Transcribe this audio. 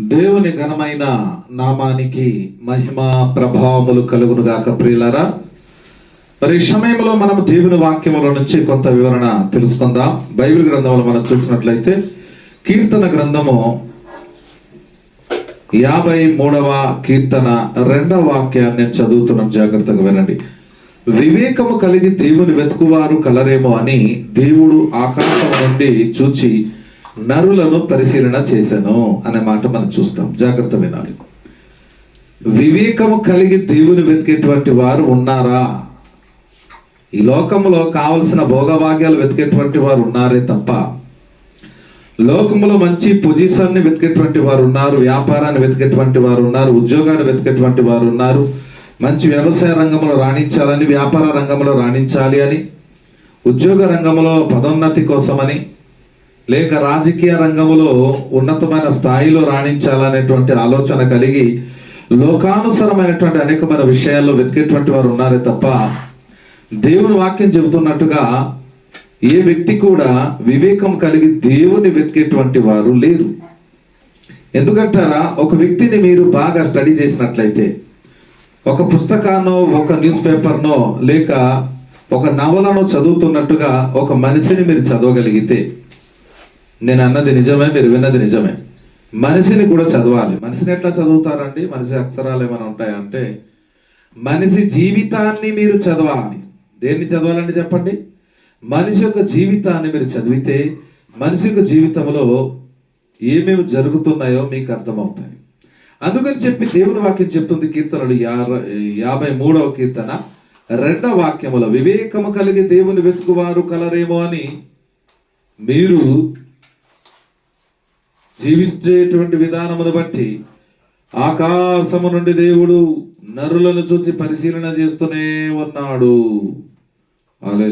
దేవుని ఘనమైన నామానికి మహిమ ప్రభావములు కలుగును గాక మరి సమయంలో మనం దేవుని వాక్యముల నుంచి కొంత వివరణ తెలుసుకుందాం. బైబిల్ గ్రంథంలో మనం చూసినట్లయితే కీర్తన గ్రంథము యాభై మూడవ కీర్తన రెండవ వాక్యాన్ని చదువుతున్నాం. జాగ్రత్తగా వినండి. వివేకము కలిగి దేవుని వెతుకువారు కలరేమో అని దేవుడు ఆకాశం నుండి చూచి నరులను పరిశీలన చేశాను అనే మాట మనం చూస్తాం. జాగ్రత్త వినాలి. వివేకము కలిగి దేవుని వెతికేటువంటి వారు ఉన్నారా? ఈ లోకంలో కావలసిన భోగభాగ్యాలు వెతికేటువంటి వారు ఉన్నారే తప్ప లోకంలో మంచి పొజిషన్ని వెతికేటువంటి వారు ఉన్నారు వ్యాపారాన్ని వెతికేటువంటి వారు ఉన్నారు ఉద్యోగాన్ని వెతికేటువంటి వారు ఉన్నారు మంచి వ్యవసాయ రంగంలో రాణించాలని వ్యాపార రంగంలో రాణించాలి అని ఉద్యోగ రంగంలో పదోన్నతి కోసమని లేక రాజకీయ రంగంలో ఉన్నతమైన స్థాయిలో రాణించాలనేటువంటి ఆలోచన కలిగి లోకానుసరమైనటువంటి అనేకమైన విషయాల్లో వెతికేటువంటి వారు ఉన్నారే తప్ప దేవుని వాక్యం చెబుతున్నట్టుగా ఏ వ్యక్తి కూడా వివేకం కలిగి దేవుని వెతికేటువంటి వారు లేరు. ఎందుకంటారా? ఒక వ్యక్తిని మీరు బాగా స్టడీ చేసినట్లయితే ఒక పుస్తకాన్నో ఒక న్యూస్ పేపర్నో లేక ఒక నవలను చదువుతున్నట్టుగా ఒక మనిషిని మీరు చదవగలిగితే నేను అన్నది నిజమే మీరు విన్నది నిజమే. మనిషిని కూడా చదవాలి. మనిషిని ఎట్లా చదువుతారండి? మనిషి అక్షరాలు ఏమైనా ఉంటాయంటే మనిషి జీవితాన్ని మీరు చదవాలి. దేన్ని చదవాలండి చెప్పండి? మనిషి యొక్క జీవితాన్ని మీరు చదివితే మనిషి యొక్క జీవితంలో ఏమేమి జరుగుతున్నాయో మీకు అర్థమవుతాయి. అందుకని చెప్పి దేవుని వాక్యం చెప్తుంది కీర్తనలు యా- యాభై మూడవ కీర్తన. రెండవ వాక్యముల వివేకము కలిగి దేవుని వెతుకువారు కలరేమో అని మీరు జీవించేటువంటి విధానమును బట్టి ఆకాశము నుండి దేవుడు నరులను చూసి పరిశీలన చేస్తూనే ఉన్నాడు. అలా